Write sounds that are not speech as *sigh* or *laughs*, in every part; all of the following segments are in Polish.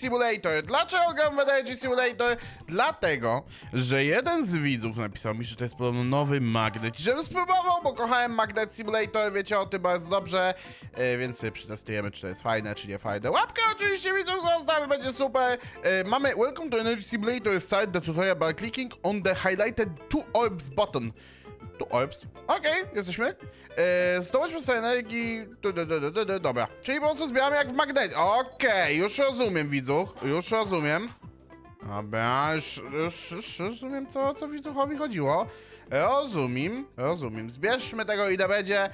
Simulator. Dlaczego gram w Energy Simulator? Dlatego, że jeden z widzów napisał mi, że to jest podobno nowy magnet. I Żebym spróbował, bo kochałem Magnet Simulator, wiecie o tym bardzo dobrze, e, więc sobie przetestujemy, czy to jest fajne, czy nie fajne. Łapkę oczywiście widzów zostawię, będzie super. E, mamy Welcome to Energy Simulator. Start the tutorial by clicking on the highlighted two orbs button. Tu orbs. Okej, jesteśmy. Eee, zdobądźmy sobie energii. Du, du, du, du, du. Dobra. Czyli po prostu zbieramy jak w magnecie. Okej, już rozumiem, widzów. Już rozumiem. Dobra, już, już, już rozumiem, co, co widzuchowi chodziło. Rozumiem, rozumiem. Zbierzmy tego ile będzie.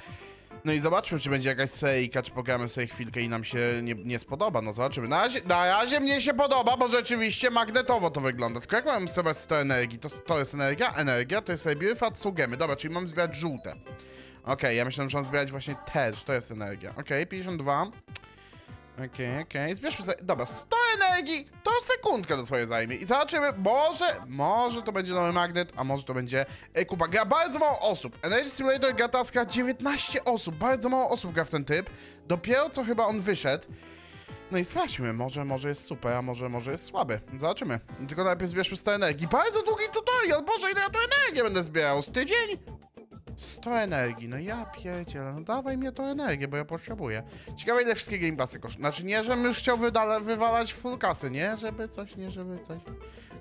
No i zobaczmy, czy będzie jakaś seryjka, czy pogramy sobie chwilkę i nam się nie, nie spodoba. No zobaczymy. Na razie, na razie mnie się podoba, bo rzeczywiście magnetowo to wygląda. Tylko jak mam sobie 100 energii? To, to jest energia? Energia to jest biofat, są gemy. Dobra, czyli mam zbierać żółte. Okej, ja myślałem, że mam zbierać właśnie te, że to jest energia. Okej, 52. Okej, okej, zbierzmy sobie, dobra, 100 energii, to sekundkę do swojej zajmie i zobaczymy, może, może to będzie nowy magnet, a może to będzie e, kupa. Gra bardzo mało osób, Energy Simulator gra taska 19 osób, bardzo mało osób gra w ten typ, dopiero co chyba on wyszedł. No i sprawdźmy, może, może jest super, a może, może jest słaby. Zobaczymy. Tylko najpierw zbierzmy 100 energii. Bardzo długi tutorial, boże, ile ja tu energię będę zbierał? Z tydzień? 100 energii, no ja pierdzielę, no dawaj mnie tą energię, bo ja potrzebuję. Ciekawe ile wszystkie Game Passy kosztują. Znaczy nie, żebym już chciał wydala- wywalać full kasy, nie? Żeby coś, nie żeby coś.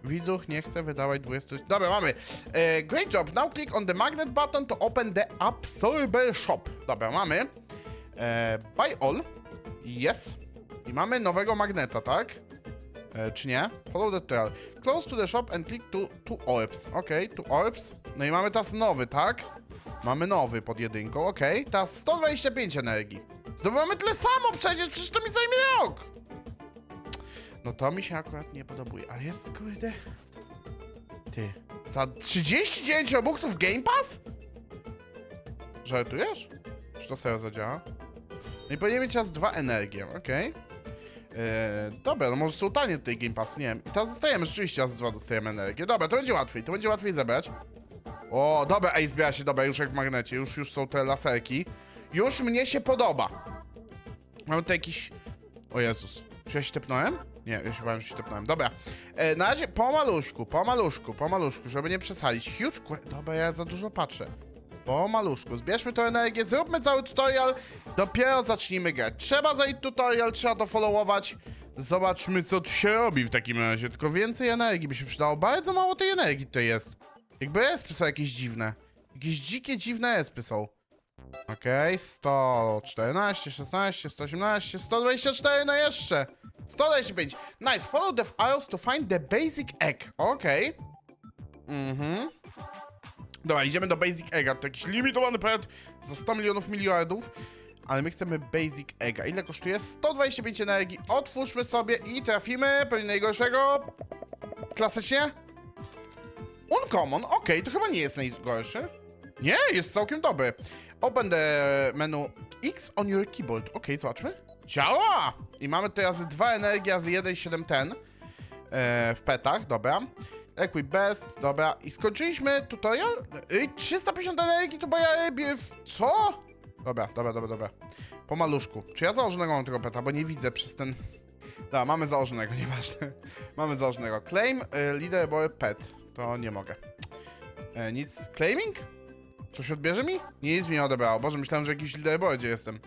Widzuch nie chce wydawać 20... Dobra, mamy. E, great job, now click on the magnet button to open the Absorber Shop. Dobra, mamy. E, buy all. Yes. I mamy nowego magneta, tak? E, czy nie? Follow the trail. Close to the shop and click to, to orbs. Okej, to orbs. No i mamy teraz nowy, tak? Mamy nowy pod jedynką, okej. Teraz 125 energii. Zdobywamy tyle samo przecież, przecież to mi zajmie rok. No to mi się akurat nie podobuje, ale jest kurde... Ty, za 39 robuxów Game Pass? Żartujesz? Czy to serio zadziała? No i powinien mieć teraz dwa energię, okej. Eee, dobra, no może są tanie tutaj Game Pass, nie wiem. I teraz dostajemy, rzeczywiście raz dwa dostajemy energię. Dobra, to będzie łatwiej, to będzie łatwiej zebrać. O, dobra, ej, zbiera się, dobra, już jak w magnecie, już, już są te laserki. Już mnie się podoba. Mamy tu jakiś... O Jezus, czy ja się tepnąłem? Nie, ja się bałem, że się tepnąłem. Dobra, e, na razie po maluszku, po maluszku, po maluszku, żeby nie przesalić. Huge que- Dobra, ja za dużo patrzę. Po maluszku, zbierzmy tę energię, zróbmy cały tutorial, dopiero zacznijmy grać. Trzeba zajść tutorial, trzeba to followować. Zobaczmy, co tu się robi w takim razie. Tylko więcej energii by się przydało. Bardzo mało tej energii tutaj jest. Jakby espy są jakieś dziwne. Jakieś dzikie, dziwne espy są. Okej, 114, 16, 118, 124, no jeszcze. 125. Nice, follow the arrows to find the basic egg. Okej. Mhm. Dobra, idziemy do Basic Egga. To jakiś limitowany pet za 100 milionów miliardów. Ale my chcemy Basic Egga. Ile kosztuje? 125 energii. Otwórzmy sobie i trafimy. Pewnie najgorszego. Klasycznie. Uncommon. Okej, to chyba nie jest najgorszy. Nie, jest całkiem dobry. The menu X on your keyboard. Okej, zobaczmy. Działa! I mamy teraz dwa energia z 1,7 ten e, w petach, dobra. Equip best, dobra. I skończyliśmy tutorial? Ej, 350 energii to moja ebie w... Co? Dobra, dobra, dobra, dobra. Po maluszku. Czy ja założonego mam tego peta, bo nie widzę przez ten... Dobra, mamy założonego, *laughs* nieważne. mamy założonego. Claim, y, leaderboard pet. To nie mogę. E, nic. Claiming? Coś odbierze mi? Nie nic mi odebrało. Boże, myślałem, że w jakimś leaderboardzie jestem.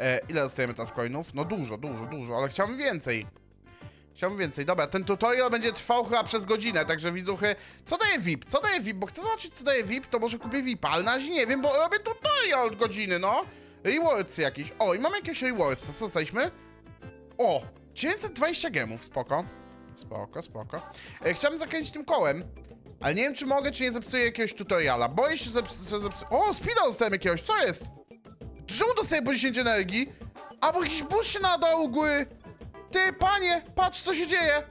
E, ile dostajemy teraz coinów? No dużo, dużo, dużo, ale chciałbym więcej. Chciałbym więcej. Dobra, ten tutorial będzie trwał chyba przez godzinę, także widzuchy. Co daje VIP? Co daje VIP? Bo chcę zobaczyć, co daje VIP, to może kupię VIP, ale na razie nie wiem, bo robię tutorial od godziny, no. Rewards jakieś. O, i mamy jakieś rewards. Co dostaliśmy? O, 920 gemów, spoko. Spoko, spoko. E, chciałbym zakręcić tym kołem, ale nie wiem, czy mogę, czy nie zepsuję jakiegoś tutoriala. Boję się, zeps- że zepsuję... O, speeda dostałem jakiegoś, co jest? Czemu dostaję po 10 energii? A, bo jakiś boost się nadał u góry. Ty, panie, patrz, co się dzieje.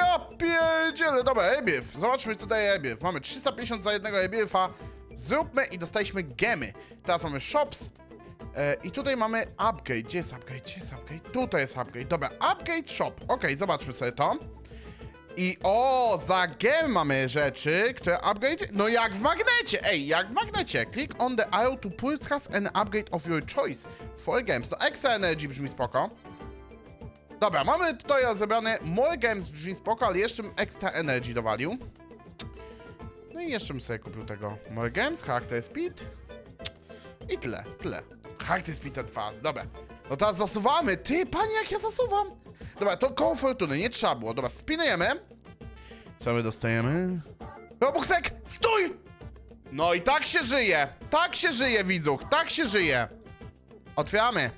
Ja pierdzielę. Dobra, ebiew. Zobaczmy, co daje ebiew. Mamy 350 za jednego ebiewa. Zróbmy i dostaliśmy gemy. Teraz mamy shops. E, I tutaj mamy upgrade. Gdzie jest upgrade? Gdzie jest upgrade? Tutaj jest upgrade. Dobra, upgrade shop. Okej, zobaczmy sobie to. I o, za gem mamy rzeczy, które upgrade. No jak w magnecie! Ej, jak w magnecie. Click on the arrow to purchase an upgrade of your choice for games. No extra energy brzmi spoko. Dobra, mamy tutaj zrobione More Games brzmi spoko, ale jeszcze Extra Energy dowalił. No i jeszcze bym sobie kupił tego More Games, Character Speed. I tyle, tyle. Character Speed Advance, dobra. No teraz zasuwamy. Ty, panie, jak ja zasuwam. Dobra, to koło fortuny, nie trzeba było. Dobra, spinujemy. Co my dostajemy? Robuxek, stój! No i tak się żyje. Tak się żyje, widzuch, tak się żyje. Otwieramy.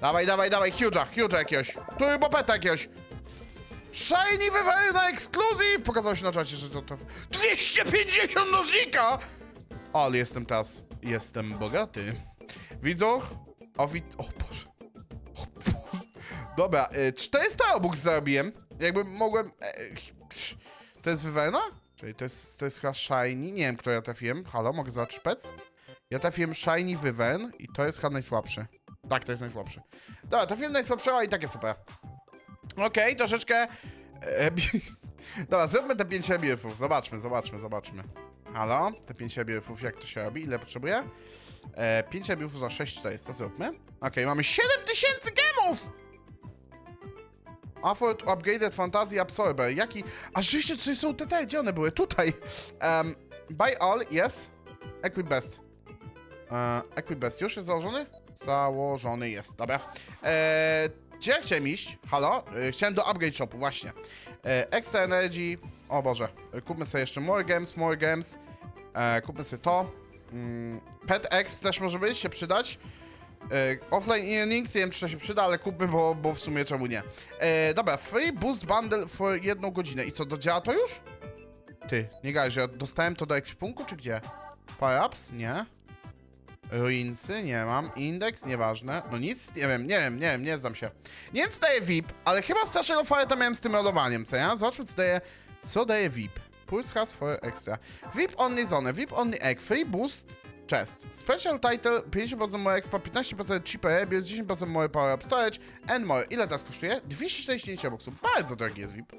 Dawaj, dawaj, dawaj, huge'a, huge'a jakiegoś. Turbopeta jakiegoś. Shiny Wywerna Exclusive! Pokazało się na czacie, że to, to... 250 nożnika! Ale jestem teraz... Jestem bogaty. Widzoch? O, wid... O Boże. O Boże. Dobra, y, 400 obok zarobiłem. Jakby mogłem... E, to jest Wywerna? Czyli to jest, to jest chyba Shiny. Nie wiem, kto ja trafiłem. Halo, mogę zobaczyć pec? Ja trafiłem Shiny Wyvern i to jest chyba najsłabszy. Tak, to jest najsłabszy. Dobra, trafiłem najsłabszego i takie super. Okej, troszeczkę... E, *laughs* Dobra, zróbmy te 5 rebiefów. Zobaczmy, zobaczmy, zobaczmy. Halo? Te 5 rebiefów, jak to się robi? Ile potrzebuję? E, 5 rebiefów za 6400, zróbmy. Okej, mamy 7000 gemów! Afford Upgraded Fantasy Absorber. Jaki... A rzeczywiście, tutaj są te, te, gdzie one były? Tutaj. Um, buy all, yes. Equip best. E, Equip best już jest założony? Założony jest, dobra. E, gdzie ja chciałem iść? Halo? E, chciałem do Upgrade Shopu, właśnie. E, Extra Energy. O Boże. Kupmy sobie jeszcze More Games, More Games. E, kupmy sobie to. Mm, Pet X też może być, się przydać. E, offline earnings, nie wiem czy to się przyda, ale kupmy, bo, bo w sumie czemu nie. E, dobra, free boost bundle for jedną godzinę. I co, dodziała to już? Ty, nie gadaj, że ja dostałem to do ekwipunku, czy gdzie? Power-ups? Nie. Ruinsy? Nie mam. Indeks? Nieważne. No nic, nie wiem, nie wiem, nie wiem, nie znam się. Nie wiem, co daje VIP, ale chyba strasznego farta miałem z tym ładowaniem, co ja? Zobaczmy, co daje, co daje VIP. Pulse has for extra. VIP only zone, VIP only egg, free boost, chest. Special title, 50% more expa, 15% cheaper airbies, 10% more power up storage and more. Ile teraz kosztuje? 249 boksów. Bardzo drogi jest VIP,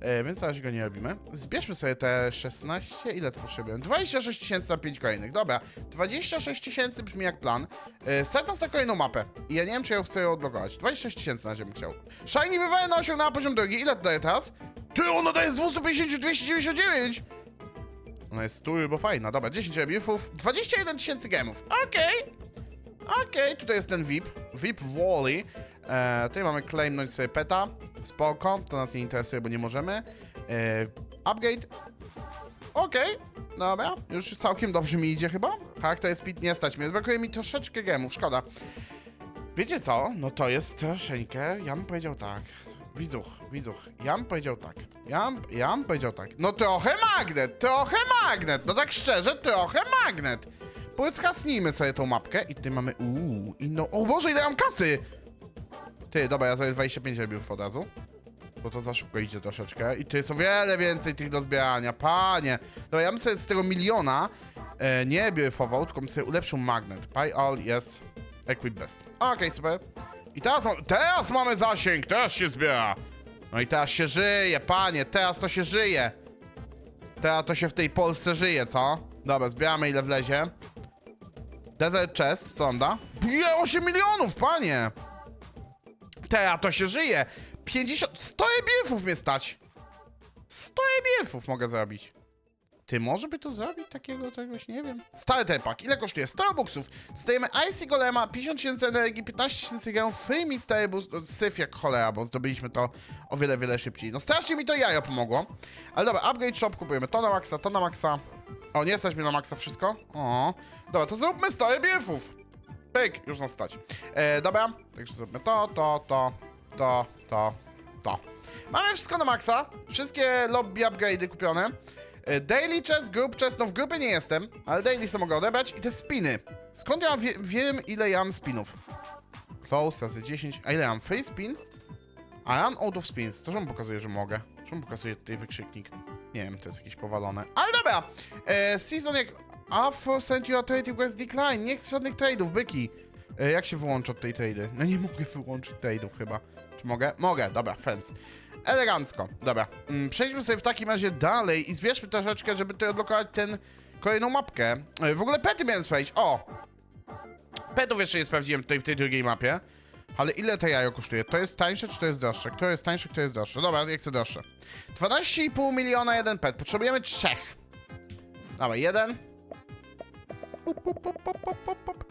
e, więc na razie go nie robimy. Zbierzmy sobie te 16, ile to potrzebujemy? 26 tysięcy na 5 kolejnych, dobra. 26 tysięcy brzmi jak plan. E, start nas na kolejną mapę. I ja nie wiem, czy ja chcę ją odblokować. 26 tysięcy na razie chciał. Shiny Wywerna osiągnęła poziom drogi. Ile to daje teraz? Ty, ona daje z 250 299! Ona jest turbo fajna. Dobra, 10 rebiefów, 21 tysięcy gemów. Okej. Okej, tutaj jest ten VIP. VIP Wally. E, tutaj mamy claimnąć sobie peta. Spoko, to nas nie interesuje, bo nie możemy. E, upgrade. Okej, dobra. Już całkiem dobrze mi idzie chyba. Charakter speed nie stać mnie. Brakuje mi troszeczkę gemów, szkoda. Wiecie co? No to jest troszeczkę, ja bym powiedział tak. Widzuch, widzuch, ja bym powiedział tak. Ja bym, ja bym powiedział tak. No trochę magnet, trochę magnet. No tak szczerze, trochę magnet. Powiedz, sobie tą mapkę i tutaj mamy, uuu, inną, o Boże, ile mam kasy! Ty, dobra, ja sobie 25 robił od razu. Bo to za szybko idzie troszeczkę. I tu jest o wiele więcej tych do zbierania, panie. Dobra, ja bym sobie z tego miliona e, nie biofował, tylko bym sobie ulepszył magnet. Buy all, yes. Equip best. Okej, super. I teraz, teraz mamy zasięg, teraz się zbiera. No i teraz się żyje, panie, teraz to się żyje. Teraz to się w tej Polsce żyje, co? Dobra, zbieramy ile wlezie. Desert Chest, co on da? Bije 8 milionów, panie! Teraz to się żyje! 50, 100 EBF-ów mnie stać! 100 EBF-ów mogę zrobić. Ty, może by to zrobić takiego czegoś, nie wiem. Stary tepak, ile kosztuje? 100 buksów. Zdajemy Icy Golema, 50 tysięcy energii, 15 tysięcy gemów, free mi stary boost, syf jak cholera, bo zdobyliśmy to o wiele, wiele szybciej. No strasznie mi to jajo pomogło. Ale dobra, upgrade shop kupujemy to na maksa, to na maksa. O, nie stać mi na maksa wszystko? O, dobra, to zróbmy 100 EBF-ów. Pyk, już nas stać. E, dobra, także zróbmy to, to, to, to, to, to. Mamy wszystko na maksa. Wszystkie lobby upgrade'y kupione. E, Daily chest, group chest, no w grupie nie jestem, ale daily sobie mogę odebrać. I te spiny. Skąd ja wie, wiem, ile ja mam spinów? Close, razy 10. A ile ja mam? Free spin? A run out of spins. To czemu pokazuje, że mogę? Czemu pokazuje tutaj wykrzyknik? Nie wiem, to jest jakieś powalone. Ale dobra! E, season jak... Afro sent you a trade request decline. Nie chcę żadnych trade'ów, byki. E, jak się wyłącza od tej trade'y? No nie mogę wyłączyć trade'ów chyba. Czy mogę? Mogę, dobra, fence. Elegancko. Dobra. Mm, przejdźmy sobie w takim razie dalej i zbierzmy troszeczkę, żeby tutaj odblokować ten kolejną mapkę. E, W ogóle pety miałem sprawdzić. O! Petów jeszcze nie sprawdziłem tutaj w tej drugiej mapie. Ale ile to jajo kosztuje? To jest tańsze, czy to jest droższe? Kto jest tańsze, kto jest droższe? Dobra, jak chcę droższe. 12,5 miliona jeden pet. Potrzebujemy trzech. Dobra, jeden.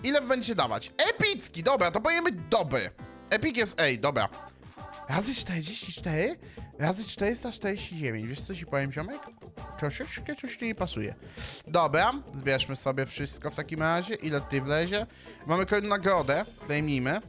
Ile będzie dawać? Epicki, dobra, to pojemy doby. Epic jest, ej, dobra. Razy 44, razy 449. Wiesz co ci powiem, ziomek? Troszeczkę coś tu nie pasuje. Dobra, zbierzmy sobie wszystko w takim razie. Ile tutaj wlezie? Mamy kolejną nagrodę, zajmijmy.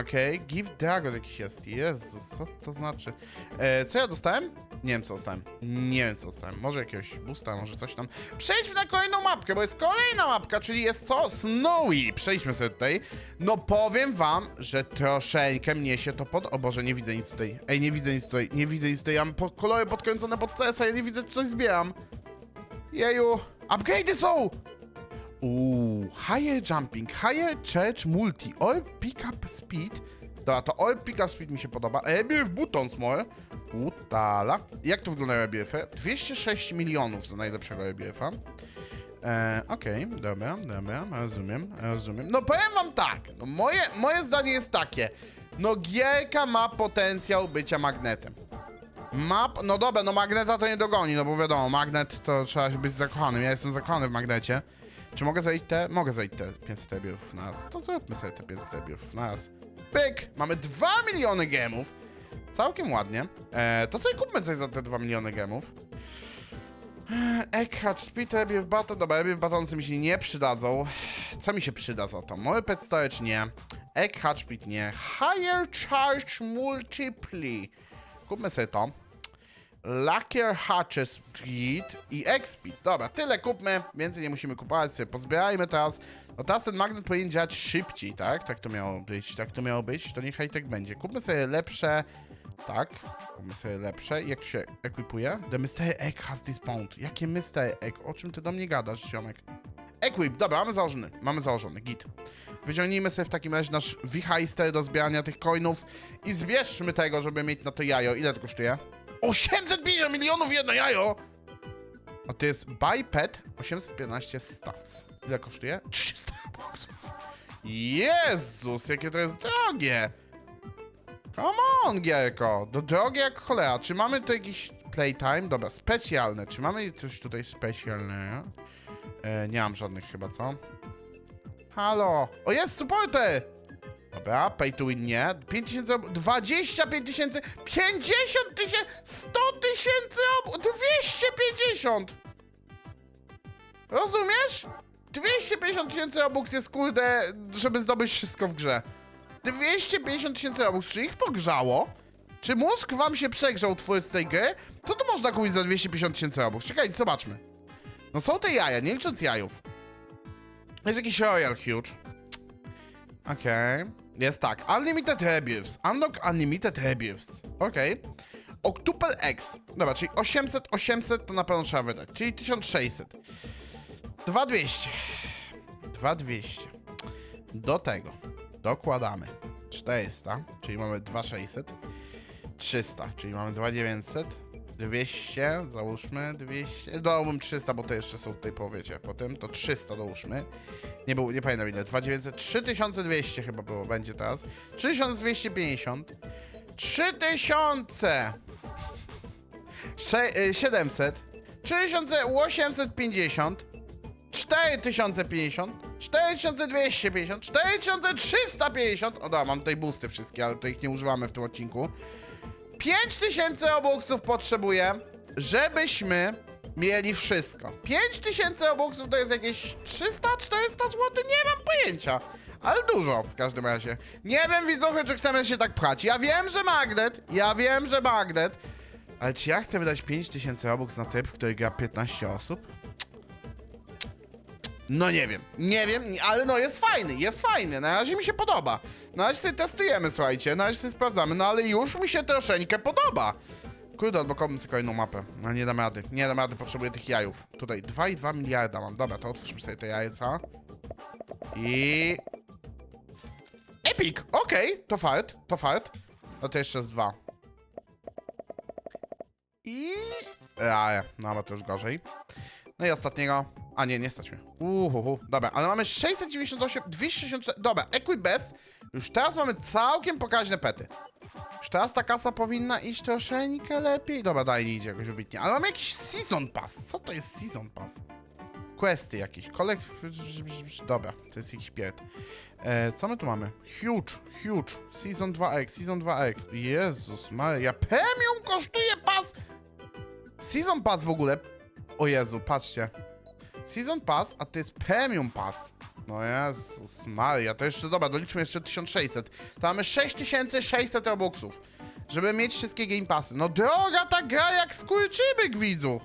Okej, Give Dragon jakiś jest. Jezus, co to znaczy? E, co ja dostałem? Nie wiem, co dostałem. Nie wiem, co dostałem. Może jakiegoś boosta, może coś tam. Przejdźmy na kolejną mapkę, bo jest kolejna mapka, czyli jest co? Snowy. Przejdźmy sobie tutaj. No powiem wam, że troszeczkę mnie się to pod... O Boże, nie widzę nic tutaj. Ej, nie widzę nic tutaj. Nie widzę nic tutaj. Ja mam po kolory podkręcone pod CS, a ja nie widzę, czy coś zbieram. Jeju. Upgrade'y są! Uuu, higher jumping, higher church multi, all pickup speed. Dobra, to all pickup speed mi się podoba. EBF buttons more. Utala. Jak to wygląda EBF? 206 milionów za najlepszego EBF-a. E, Okej, dobra, dobra, rozumiem, rozumiem. No powiem wam tak, no moje, moje zdanie jest takie. No gierka ma potencjał bycia magnetem. Map, no dobra, no magneta to nie dogoni, no bo wiadomo, magnet to trzeba być zakochanym. Ja jestem zakochany w magnecie. Czy mogę zejść te? Mogę zejść te 500 ebiów na raz. To zróbmy sobie te 500 ebiów na raz. Pyk! Mamy 2 miliony gemów. Całkiem ładnie. E, to sobie kupmy coś za te 2 miliony gemów. Egghatch, Speed, Ebiów, Baton. Dobra, Ebiów, Batonsy mi się nie przydadzą. Co mi się przyda za to? Moje Pet Storage nie. Egghatch, Speed nie. Higher Charge Multiply. Kupmy sobie to. Lacquer Hatches Speed i X-Speed. Dobra, tyle kupmy, więcej nie musimy kupować, sobie pozbierajmy teraz. No teraz ten magnet powinien działać szybciej, tak? Tak to miało być, tak to miało być, to niechaj tak będzie. Kupmy sobie lepsze, tak, kupmy sobie lepsze. Jak się ekwipuje? The Mystery Egg has dispawned. Jakie Mystery Egg? O czym ty do mnie gadasz, ziomek? Equip, dobra, mamy założony, mamy założony, git. Wyciągnijmy sobie w takim razie nasz wichajster do zbierania tych coinów i zbierzmy tego, żeby mieć na to jajo. Ile to kosztuje? 850 milionów jedno jajo! A to jest buy pet 815 stats. Ile kosztuje? 300 boxów. Jezus, jakie to jest drogie! Come on, Gierko! Do drogie jak cholera. Czy mamy tu jakiś playtime? Dobra, specjalne. Czy mamy coś tutaj specjalnego? E, nie mam żadnych chyba, co? Halo! O, jest supporter! Dobra, pay to win nie. 5 tysięcy, ob- 25 tysięcy, 50 tysięcy, 100 tysięcy, ob- 250! Rozumiesz? 250 tysięcy obux jest kurde, żeby zdobyć wszystko w grze. 250 tysięcy obux, czy ich pogrzało? Czy mózg wam się przegrzał twórcy tej gry? Co to można kupić za 250 tysięcy obux? Czekajcie, zobaczmy. No są te jaja, nie licząc jajów. Jest jakiś Royal Huge. Okej. Jest tak. Unlimited Rebirths. Unlock Unlimited Rebirths. Okej. Octuple X. Dobra, czyli 800, 800 to na pewno trzeba wydać. Czyli 1600. 2200. 2200. Do tego dokładamy 400, czyli mamy 2600. 300, czyli mamy 2900. 200, załóżmy 200. Dałbym 300, bo to jeszcze są tutaj powiecie. Potem to 300 dołóżmy. Nie było, nie pamiętam ile. 2900, 3200 chyba było, będzie teraz. 3250. 3000. Sze- y, 700. 3850. 4050. 4250. 4350. O dobra, mam tutaj boosty wszystkie, ale to ich nie używamy w tym odcinku. 5000 obuksów potrzebuję, żebyśmy mieli wszystko. 5000 obuksów to jest jakieś 300-400 zł? Nie mam pojęcia. Ale dużo w każdym razie. Nie wiem, widzowie, czy chcemy się tak pchać. Ja wiem, że magnet. Ja wiem, że magnet. Ale czy ja chcę wydać 5000 obuks na typ, w który gra 15 osób? No nie wiem, nie wiem, ale no jest fajny, jest fajny, na razie mi się podoba. Na razie sobie testujemy, słuchajcie, na razie sobie sprawdzamy, no ale już mi się troszeczkę podoba. Kurde, odblokowałbym sobie kolejną mapę, no nie dam rady, nie dam rady, potrzebuję tych jajów. Tutaj 2,2 miliarda mam, dobra, to otwórzmy sobie te jajca. I... Epic, okej, to fart, to fart. No to jeszcze z dwa. I... Eee, no ale to już gorzej. No i ostatniego. A nie, nie stać mnie. Uhuhu. Dobra, ale mamy 698, 264. Dobra, Equip Best Już teraz mamy całkiem pokaźne pety. Już teraz ta kasa powinna iść troszeczkę lepiej. Dobra, daj, nie idzie jakoś wybitnie. Ale mamy jakiś Season Pass. Co to jest Season Pass? Questy jakieś. Kolek... Dobra, to jest jakiś pierd. E, co my tu mamy? Huge, huge. Season 2X, Season 2X. Jezus Maria. Premium kosztuje pas! Season Pass w ogóle. O Jezu, patrzcie. Season Pass, a to jest Premium Pass. No Jezus Maria, to jeszcze, dobra, doliczmy jeszcze 1600. To mamy 6600 robuxów, żeby mieć wszystkie Game Passy. No droga ta gra jak skurczybyk widzów.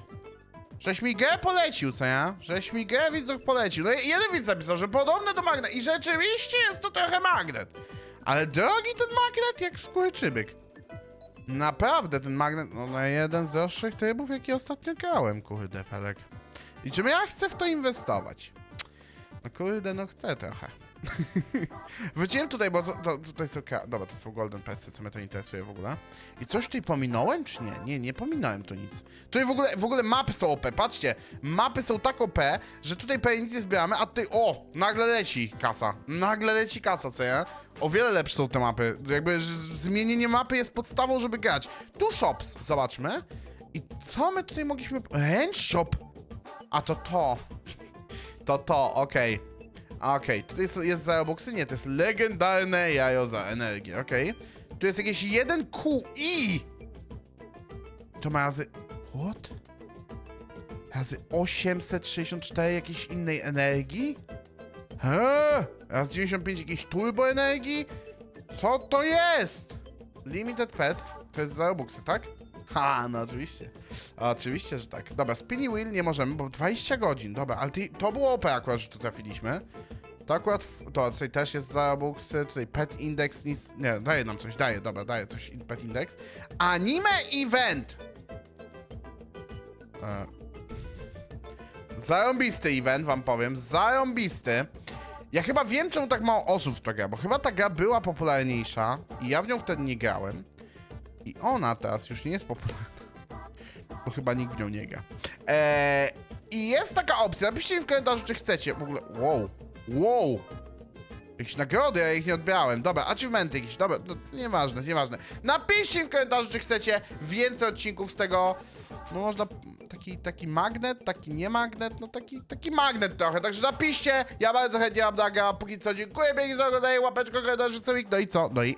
Żeś mi grę polecił, co ja? Żeś mi grę widzów polecił. No i jeden widz napisał, że podobne do magnet. I rzeczywiście jest to trochę magnet. Ale drogi ten magnet jak skurczybyk. Naprawdę ten magnet, no na jeden z droższych trybów, jaki ostatnio grałem, kurde, Felek. I czym ja chcę w to inwestować? No kurde, no chcę trochę. *laughs* Wróciłem tutaj, bo to, tutaj są... Dobra, to są golden petsy, co mnie to interesuje w ogóle. I coś tutaj pominąłem, czy nie? Nie, nie pominąłem tu nic. Tutaj w ogóle, w ogóle mapy są OP, patrzcie. Mapy są tak OP, że tutaj prawie nic nie zbieramy, a tutaj, o, nagle leci kasa. Nagle leci kasa, co ja? O wiele lepsze są te mapy. Jakby zmienienie mapy jest podstawą, żeby grać. Tu shops, zobaczmy. I co my tutaj mogliśmy... Range shop! A to to. To to, okej. Okej, tutaj jest, jest za Robuxy? Nie, to jest legendarne jajo za energię, okej. Tu jest jakieś 1 QI! To ma razy... What? Razy 864 jakiejś innej energii? He? Raz 95 jakiejś turbo energii? Co to jest? Limited pet to jest za Robuxy, tak? Ha, no oczywiście. Oczywiście, że tak. Dobra, spinny wheel nie możemy, bo 20 godzin. Dobra, ale ty, to było OP akurat, że tu trafiliśmy. To akurat, to tutaj też jest za Robuxy, tutaj pet index, nic, nie, daje nam coś, daje, dobra, daje coś, pet index. Anime event! E, Zarąbisty event, wam powiem, zarąbisty. Ja chyba wiem, czemu tak mało osób w to gra, bo chyba ta gra była popularniejsza i ja w nią wtedy nie grałem. I ona teraz już nie jest popularna, bo chyba nikt w nią nie gra. Eee, I jest taka opcja, napiszcie mi w komentarzu, czy chcecie. W ogóle, wow, wow. Jakieś nagrody, ja ich nie odbierałem. Dobra, achievementy jakieś, dobra, no, nieważne, nieważne. Napiszcie mi w komentarzu, czy chcecie więcej odcinków z tego. No można taki, taki magnet, taki nie magnet, no taki, taki magnet trochę, także napiszcie, ja bardzo chętnie wam nagram, póki co dziękuję pięknie za oglądanie, łapeczko, komentarz, co no i co, no i